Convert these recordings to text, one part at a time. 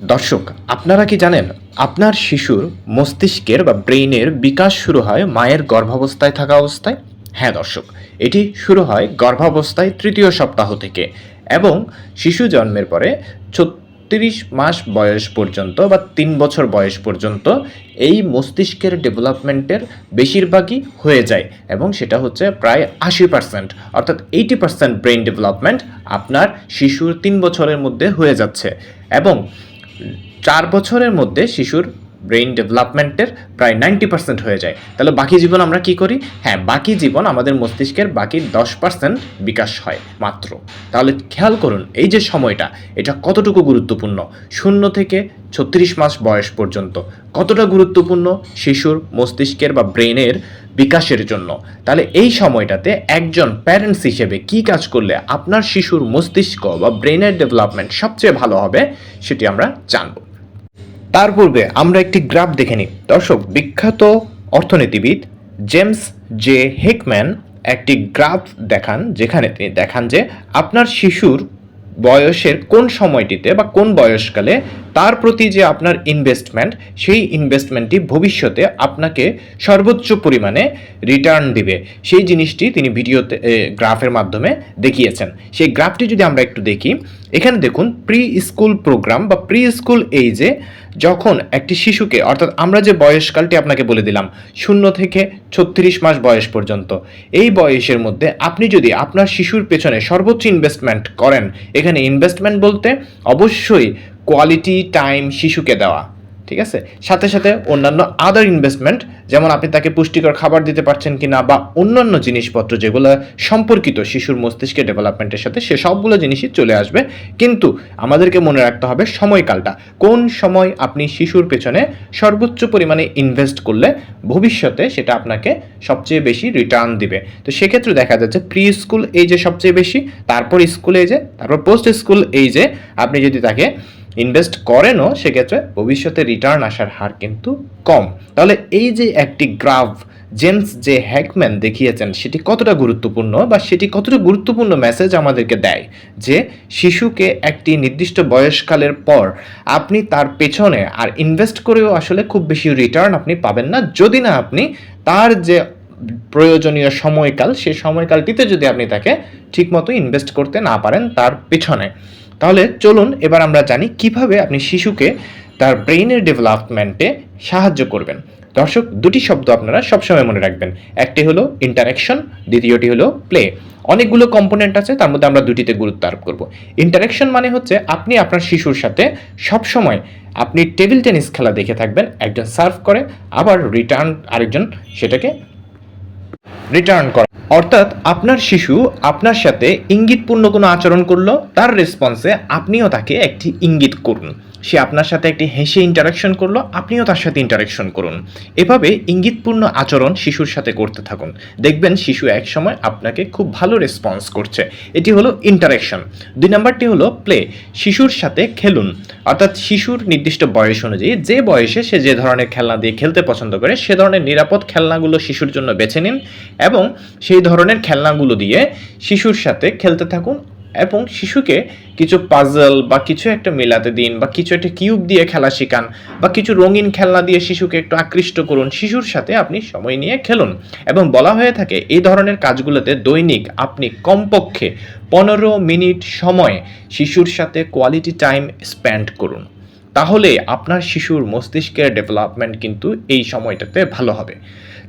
দর্শক, আপনারা কি জানেন, আপনার শিশুর মস্তিষ্কের বা ব্রেইনের বিকাশ শুরু হয় মায়ের গর্ভাবস্থায় থাকা অবস্থায়? হ্যাঁ দর্শক, এটি শুরু হয় গর্ভাবস্থায় তৃতীয় সপ্তাহ থেকে এবং শিশু জন্মের পরে ছত্রিশ মাস বয়স পর্যন্ত বা তিন বছর বয়স পর্যন্ত এই মস্তিষ্কের ডেভেলপমেন্টের বেশিরভাগই হয়ে যায় এবং সেটা হচ্ছে প্রায় আশি পার্সেন্ট অর্থাৎ এইটি পার্সেন্ট ব্রেন ডেভেলপমেন্ট আপনার শিশুর তিন বছরের মধ্যে হয়ে যাচ্ছে এবং চার বছরের মধ্যে শিশুর ব্রেইন ডেভেলপমেন্টের প্রায় নাইনটি পার্সেন্ট হয়ে যায়। তাহলে বাকি জীবন আমরা কি করি? হ্যাঁ বাকি জীবন আমাদের মস্তিষ্কের বাকি দশ পার্সেন্ট বিকাশ হয় মাত্র। তাহলে খেয়াল করুন, এই যে সময়টা, এটা কতটুকু গুরুত্বপূর্ণ? শূন্য থেকে ছত্রিশ মাস বয়স পর্যন্ত। কতটা গুরুত্বপূর্ণ? শিশুর, মস্তিষ্কের বা ব্রেনের বিকাশের জন্য। তাহলে এই সময়টাতে একজন প্যারেন্টস হিসেবে কি কাজ করলে আপনার শিশুর মস্তিষ্ক বা ব্রেনের ডেভেলপমেন্ট সবচেয়ে ভালো হবে, সেটি আমরা জানব। তার পূর্বে আমরা একটি গ্রাফ দেখে নিই। দর্শক, বিখ্যাত অর্থনীতিবিদ জেমস জে হেকম্যান একটি গ্রাফ দেখান যেখানে তিনি দেখান যে আপনার শিশুর বয়সের কোন সময়টিতে বা কোন বয়সকালে তার প্রতি যে আপনার ইনভেস্টমেন্ট সেই ইনভেস্টমেন্টটি ভবিষ্যতে আপনাকে সর্বোচ্চ পরিমাণে রিটার্ন দিবে। সেই জিনিসটি তিনি ভিডিওতে গ্রাফের মাধ্যমে দেখিয়েছেন। সেই গ্রাফটি যদি আমরা একটু দেখি, এখানে দেখুন প্রি স্কুল প্রোগ্রাম বা প্রি স্কুল এইজে যখন একটি শিশুকে, অর্থাৎ আমরা যে বয়সকালটি আপনাকে বলে দিলাম, শূন্য থেকে ছত্রিশ মাস বয়স পর্যন্ত, এই বয়সের মধ্যে আপনি যদি আপনার শিশুর পেছনে সর্বোচ্চ ইনভেস্টমেন্ট করেন, এখানে ইনভেস্টমেন্ট বলতে অবশ্যই কোয়ালিটি টাইম শিশুকে দেওয়া। ঠিক আছে? সাথে সাথে অন্যান্য আদার ইনভেস্টমেন্ট যেমন আপনি তাকে পুষ্টিকর খাবার দিতে পারছেন কিনা বা অন্যান্য জিনিসপত্র যেগুলো সম্পর্কিত শিশুর মস্তিষ্কের ডেভেলপমেন্টের সাথে সে সবগুলো জিনিসই চলে আসবে। কিন্তু আমাদেরকে মনে রাখতে হবে সময়কালটা। কোন সময় আপনি শিশুর পেছনে সর্বোচ্চ পরিমাণে ইনভেস্ট করলে ভবিষ্যতে সেটা আপনাকে সবচেয়ে বেশি রিটার্ন দিবে। তো সেক্ষেত্রে দেখা যাচ্ছে প্রি স্কুল এই যে সবচেয়ে বেশি, তারপর স্কুল এই যে তারপর পোস্ট স্কুল এই যে আপনি যদি তাকে ইনভেস্ট করেনও, সেক্ষেত্রে ভবিষ্যতে রিটার্ন আসার হার কিন্তু কম। তাহলে এই যে একটি গ্রাফ জেমস যে হ্যাকম্যান দেখিয়েছেন, সেটি কতটা গুরুত্বপূর্ণ বা সেটি কতটা গুরুত্বপূর্ণ মেসেজ আমাদেরকে দেয়? যে শিশুকে একটি নির্দিষ্ট বয়সকালের পর আপনি তার পেছনে আর ইনভেস্ট করেও আসলে খুব বেশি রিটার্ন আপনি পাবেন না। যদি না আপনি, তার যে প্রয়োজনীয় সময়কাল সেই সময়কালটিতে যদি আপনি তাকে ঠিকমতো ইনভেস্ট করতে না পারেন তার পেছনে। তাহলে চলুন এবার আমরা জানি কীভাবে আপনি শিশুকে তার ব্রেইনের ডেভেলপমেন্টে সাহায্য করবেন। দর্শক, দুটি শব্দ আপনারা সবসময় মনে রাখবেন। একটি হলো ইন্টারাকশন দ্বিতীয়টি হলো প্লে অনেকগুলো কম্পোনেন্ট আছে, তার মধ্যে আমরা দুটিতে গুরুত্ব আরোপ করব। ইন্টারাকশন মানে হচ্ছে আপনি আপনার শিশুর সাথে সবসময় আপনি টেবিল টেনিস খেলা দেখে থাকবেন, একজন সার্ভ করে, আবার রিটার্ন আরেকজন সেটাকে রিটার্ন করা। অর্থাৎ আপনার শিশু আপনার সাথে ইঙ্গিতপূর্ণ কোনো আচরণ করল, তার রেসপন্সে আপনিও তাকে একটি ইঙ্গিত করুন। সে আপনার সাথে একটি হেসে ইন্টারাকশন করল, আপনিও তার সাথে ইন্টারাকশন করুন। এভাবে ইঙ্গিতপূর্ণ আচরণ শিশুর সাথে করতে থাকুন। দেখবেন শিশু এক সময় আপনাকে খুব ভালো রেসপন্স করছে। এটি হলো ইন্টারাকশন দুই নাম্বারটি হলো প্লে শিশুর সাথে খেলুন। অর্থাৎ শিশুর নির্দিষ্ট বয়স অনুযায়ী যে বয়সে সে যে ধরনের খেলনা দিয়ে খেলতে পছন্দ করে, সে ধরনের নিরাপদ খেলনাগুলো শিশুর জন্য বেছে নিন এবং সেই ধরনের খেলনাগুলো দিয়ে শিশুর সাথে খেলতে থাকুন। এবং শিশুকে কিছু পাজল বা কিছু একটা মেলাতে দিন বা কিছু একটা কিউব দিয়ে খেলা শেখান বা কিছু রঙিন খেলনা দিয়ে শিশুকে একটু আকৃষ্ট করুন, শিশুর সাথে আপনি সময় নিয়ে খেলুন। এবং বলা হয়ে থাকে, এই ধরনের কাজগুলোতে দৈনিক আপনি কমপক্ষে পনেরো মিনিট সময় শিশুর সাথে কোয়ালিটি টাইম স্পেন্ড করুন। তাহলে আপনার শিশুর মস্তিষ্কের ডেভেলপমেন্ট কিন্তু এই সময়টাতে ভালো হবে।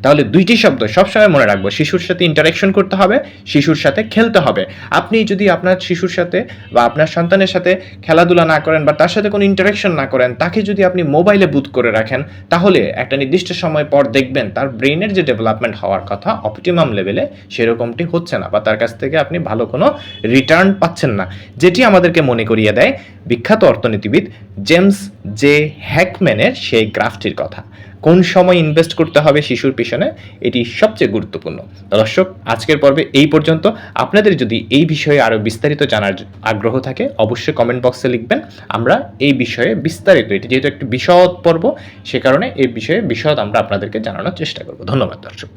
তাহলে দুইটি শব্দ সবসময় মনে রাখব, শিশুর সাথে ইন্টারাকশন করতে হবে, শিশুর সাথে খেলতে হবে। আপনি যদি আপনার শিশুর সাথে বা আপনার সন্তানের সাথে খেলাধুলা না করেন বা তার সাথে কোনো ইন্টারাকশন না করেন, তাকে যদি আপনি মোবাইলে বুথ করে রাখেন, তাহলে একটা নির্দিষ্ট সময় পর দেখবেন তার ব্রেনের যে ডেভেলপমেন্ট হওয়ার কথা অপটিমাম লেভেলে সেরকমটি হচ্ছে না বা তার কাছ থেকে আপনি ভালো কোনো রিটার্ন পাচ্ছেন না। যেটি আমাদেরকে মনে করিয়ে দেয় বিখ্যাত অর্থনীতিবিদ জেমস জে হ্যাকম্যানের সেই গ্রাফটির কথা। কোন সময় ইনভেস্ট করতে হবে শিশুর পিছনে, এটি সবচেয়ে গুরুত্বপূর্ণ। দর্শক, আজকের পর্বে এই পর্যন্ত। আপনাদের যদি এই বিষয়ে আরও বিস্তারিত জানার আগ্রহ থাকে, অবশ্যই কমেন্ট বক্সে লিখবেন। আমরা এই বিষয়ে বিস্তারিত, এটি যেহেতু একটি বিশদ পর্ব, সে কারণে এই বিষয়ে বিশদ আমরা আপনাদেরকে জানানোর চেষ্টা করব। ধন্যবাদ দর্শক।